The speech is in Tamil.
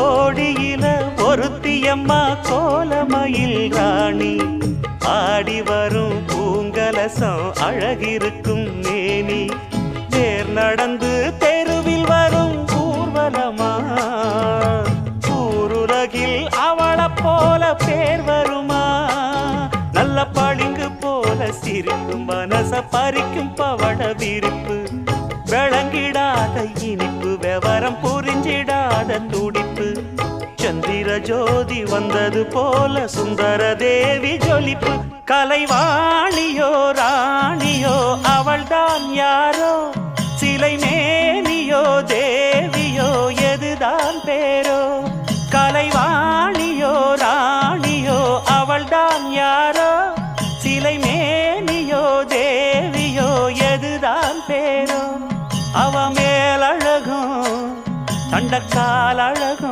கோடியில ஒருத்தியம்மா கோலமயில் ராணி. ஆடி வரும் பூங்கலசம் அழகிருக்கும் மேனி. தேர் நடந்து தெருவில் வரும் ஊர்வலமா. ஊருலகில் அவளை போல பேர் வருமா. நல்ல பளிங்கு போல சிரிக்கும் மனச பறிக்கும் பவட விரிப்பு. விளங்கிடாத இனிப்பு விவரம் புரிஞ்சிடாத துடிப்பு சந்திர ஜோதி வந்தது போல சுந்தர தேவி ஜொலிப்பு. கலைவாணியோ ராணியோ அவள்தான் யாரோ? சிலை மேனியோ தேவியோ எதுதான் பேரோ? கலைவாணியோ ராணியோ அவள்தான் யாரோ? தண்டக்கால் அழகும்.